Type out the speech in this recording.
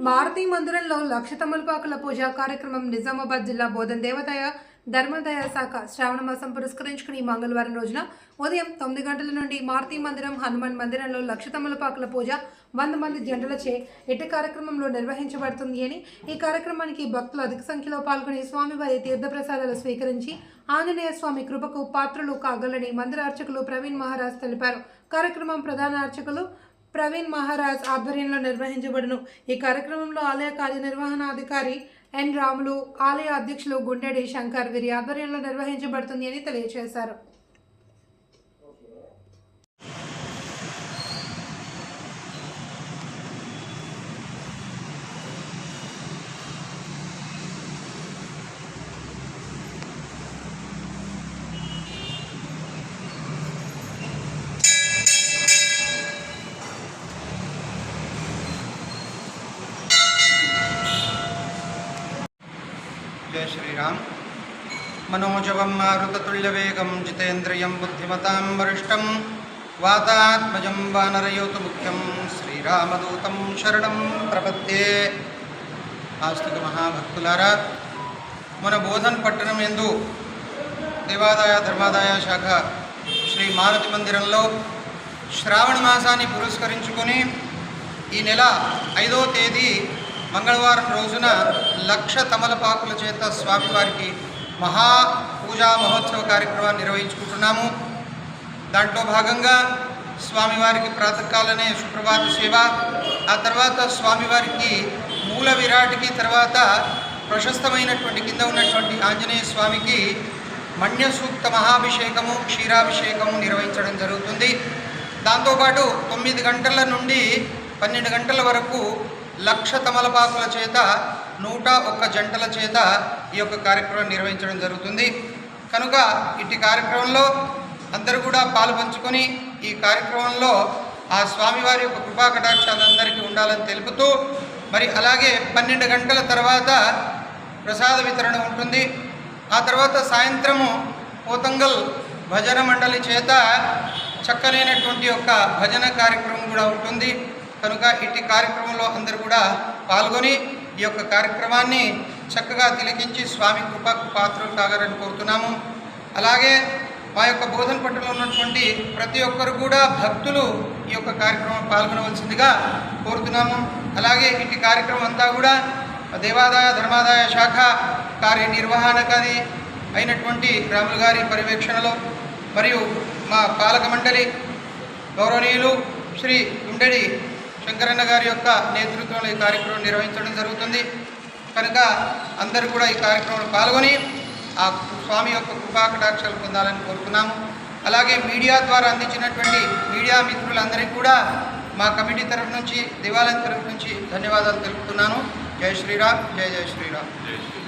మారుతి మందిరంలో లక్ష తమలపాకుల పూజా కార్యక్రమం నిజామాబాద్ జిల్లా బోధన్ దేవదయ ధర్మదయ శాఖ శ్రావణ మాసం పురస్కరించుకుని మంగళవారం రోజున ఉదయం తొమ్మిది గంటల నుండి మారుతి మందిరం హనుమాన్ మందిరంలో లక్ష తమలపాకుల పూజ వంద మంది జంటలచే ఎట్టి కార్యక్రమంలో నిర్వహించబడుతుంది అని ఈ కార్యక్రమానికి భక్తులు అధిక సంఖ్యలో పాల్గొని స్వామివారి తీర్థప్రసాదాలు స్వీకరించి ఆంజనేయ స్వామి కృపకు పాత్రలు కాగలని మందిర అర్చకులు ప్రవీణ్ మహారాజ్ తెలిపారు. కార్యక్రమం ప్రధాన అర్చకులు ప్రవీణ్ మహారాజ్ ఆధ్వర్యంలో నిర్వహించబడును. ఈ కార్యక్రమంలో ఆలయ కార్యనిర్వహణాధికారి ఎన్ రాములు ఆలయ అధ్యక్షులు గుండెడి శంకర్ వీరి ఆధ్వర్యంలో నిర్వహించబడుతుంది అని తెలియజేశారు జయ శ్రీరామ్ మనోజవం మారుతతుల్యవేగం జితేంద్రియం బుద్ధిమతాం వరిష్టం వాతాత్మజం వానరయోతు ముఖ్యం శ్రీరామదూతం శరణం ప్రపత్తే ఆస్తిక మహాభక్తులారా మన బోధన్ పట్టణం ఎందు దేవాదాయ ధర్మాదాయ శాఖ శ్రీ మారుతి మందిరంలో శ్రావణ మాసాన్ని పురస్కరించుకొని ఈ నెల ఐదో తేదీ మంగళవారం రోజున లక్ష తమలపాకుల చేత స్వామివారికి మహా పూజా మహోత్సవ కార్యక్రమాన్ని నిర్వహించుకుంటున్నాము. దాంట్లో భాగంగా స్వామివారికి ప్రాతకాలనే సుప్రభాత సేవ ఆ తర్వాత స్వామివారికి మూల విరాట్కి తర్వాత ప్రశస్తమైనటువంటి కింద ఉన్నటువంటి ఆంజనేయ స్వామికి మణ్యసూక్త మహాభిషేకము క్షీరాభిషేకము నిర్వహించడం జరుగుతుంది. దాంతోపాటు తొమ్మిది గంటల నుండి పన్నెండు గంటల వరకు లక్ష తమలపాకుల చేత నూట ఒక్క జంటల చేత ఈ యొక్క కార్యక్రమం నిర్వహించడం జరుగుతుంది. కనుక ఇట్టి కార్యక్రమంలో అందరూ కూడా పాలు పంచుకొని ఈ కార్యక్రమంలో ఆ స్వామివారి యొక్క కృపా కటాక్షాలు అందరికీ ఉండాలని తెలుపుతూ మరి అలాగే పన్నెండు గంటల తర్వాత ప్రసాద వితరణ ఉంటుంది. ఆ తర్వాత సాయంత్రము పోతంగల్ భజన మండలి చేత చక్కనైనటువంటి యొక్క భజన కార్యక్రమం కూడా ఉంటుంది. కనుక ఇట్టి కార్యక్రమంలో అందరూ కూడా పాల్గొని ఈ యొక్క కార్యక్రమాన్ని చక్కగా తిలకించి స్వామి కృపకు పాత్రలు కాగారని కోరుతున్నాము. అలాగే మా యొక్క బోధన పట్టులో ఉన్నటువంటి ప్రతి ఒక్కరు కూడా భక్తులు ఈ యొక్క కార్యక్రమం పాల్గొనవలసిందిగా కోరుతున్నాము. అలాగే ఇంటి కార్యక్రమం అంతా కూడా దేవాదాయ ధర్మాదాయ శాఖ కార్యనిర్వహణకది అయినటువంటి రాములు గారి పర్యవేక్షణలో మరియు మా పాలక మండలి గౌరవనీయులు శ్రీ గుండెడి శంకరన్న గారి యొక్క నేతృత్వంలో ఈ కార్యక్రమం నిర్వహించడం జరుగుతుంది. కనుక అందరూ కూడా ఈ కార్యక్రమంలో పాల్గొని ఆ స్వామి యొక్క కృపాకటాక్షలు పొందాలని కోరుతున్నాము అలాగే మీడియా ద్వారా అందించినటువంటి మీడియా మిత్రులందరికీ కూడా మా కమిటీ తరఫు నుంచి దేవాలయం తరఫు నుంచి ధన్యవాదాలు తెలుపుతున్నాను. జై శ్రీరామ్ జై జై శ్రీరామ్. జయ శ్రీ